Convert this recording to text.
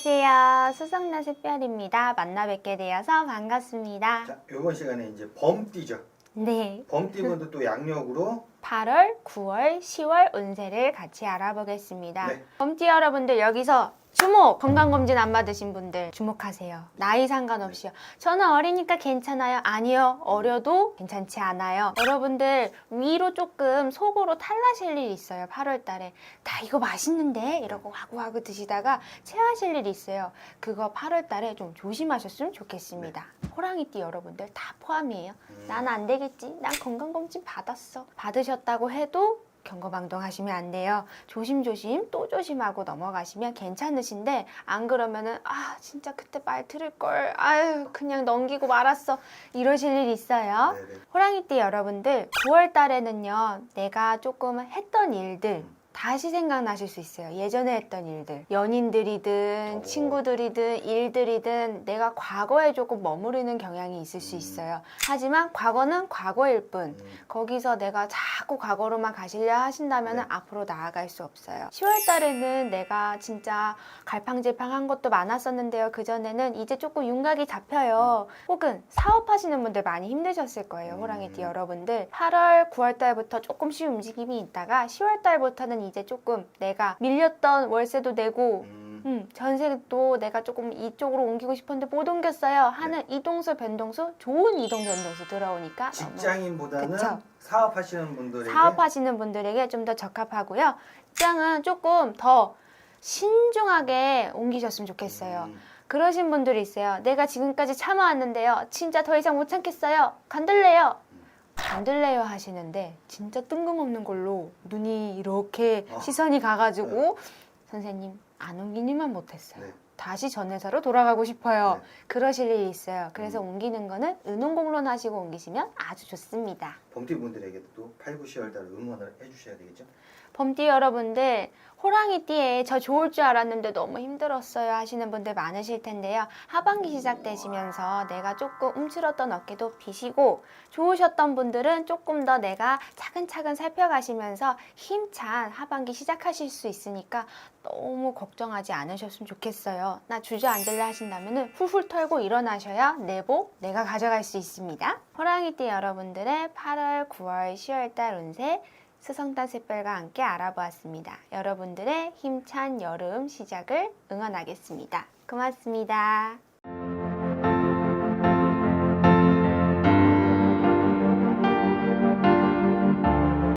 안녕하세요. 수성나 샛별입니다. 만나 뵙게 되어서 반갑습니다. 자, 이번 시간에 이제 범띠죠. 네. 범띠분도 또 양력으로 8월, 9월, 10월 운세를 같이 알아보겠습니다. 네. 범띠 여러분들 여기서 주목! 건강검진 안 받으신 분들 주목하세요. 나이 상관없이요. 저는 어리니까 괜찮아요. 아니요. 어려도 괜찮지 않아요. 여러분들 위로 조금 속으로 탈나실 일이 있어요. 8월 달에. 나 이거 맛있는데? 이러고 와구와구 드시다가 체하실 일이 있어요. 그거 8월 달에 좀 조심하셨으면 좋겠습니다. 호랑이띠 여러분들 다 포함이에요. 음, 난안 되겠지. 난 건강검진 받았어. 받으셨다고 해도 경거망동 하시면 안 돼요. 조심조심 또 조심하고 넘어가시면 괜찮으신데 안 그러면은 아 진짜 그때 말 들을 걸 아유 그냥 넘기고 말았어 이러실 일 있어요. 네네. 호랑이띠 여러분들 9월 달에는요 내가 조금 했던 일들 다시 생각나실 수 있어요. 예전에 했던 일들. 연인들이든 오. 친구들이든 일들이든 내가 과거에 조금 머무르는 경향이 있을 수 음. 있어요. 하지만 과거는 과거일 뿐. 음, 거기서 내가 자꾸 과거로만 가시려 하신다면 네. 앞으로 나아갈 수 없어요. 10월 달에는 내가 진짜 갈팡질팡한 것도 많았었는데요. 그전에는 이제 조금 윤곽이 잡혀요. 혹은 사업하시는 분들 많이 힘드셨을 거예요. 음. 호랑이띠 여러분들. 8월, 9월 달부터 조금씩 움직임이 있다가 10월 달부터는 이제 조금 내가 밀렸던 월세도 내고 음, 음, 전세도 내가 조금 이쪽으로 옮기고 싶었는데 못 옮겼어요. 네. 하는 이동수 변동수 좋은 이동 변동수 들어오니까 너무 직장인보다는 그쵸. 사업하시는 분들에게 사업하시는 분들에게 좀 더 적합하고요. 직장은 조금 더 신중하게 옮기셨으면 좋겠어요. 음, 그러신 분들이 있어요. 내가 지금까지 참아왔는데요. 진짜 더 이상 못 참겠어요. 간들래요. 간들래요 하시는데 진짜 뜬금없는 걸로 눈이 이렇게 어. 시선이 가가지고 선생님 안 옮기니만 못했어요. 네. 다시 전 회사로 돌아가고 싶어요. 네. 그러실 일이 있어요. 그래서 음. 옮기는 거는 은혼공론 하시고 옮기시면 아주 좋습니다. 범띠 분들에게도 또 8, 9, 10월 달 응원을 해주셔야 되겠죠. 범띠 여러분들 호랑이띠에 저 좋을 줄 알았는데 너무 힘들었어요 하시는 분들 많으실 텐데요. 하반기 시작되시면서 내가 조금 움츠렀던 어깨도 비시고 좋으셨던 분들은 조금 더 내가 차근차근 살펴가시면서 힘찬 하반기 시작하실 수 있으니까 너무 걱정하지 않으셨으면 좋겠어요. 나 주저앉을래 하신다면 훌훌 털고 일어나셔야 내복 내가 가져갈 수 있습니다. 호랑이띠 여러분들의 8월, 9월, 10월 달 운세 수성단 샛별과 함께 알아보았습니다. 여러분들의 힘찬 여름 시작을 응원하겠습니다. 고맙습니다.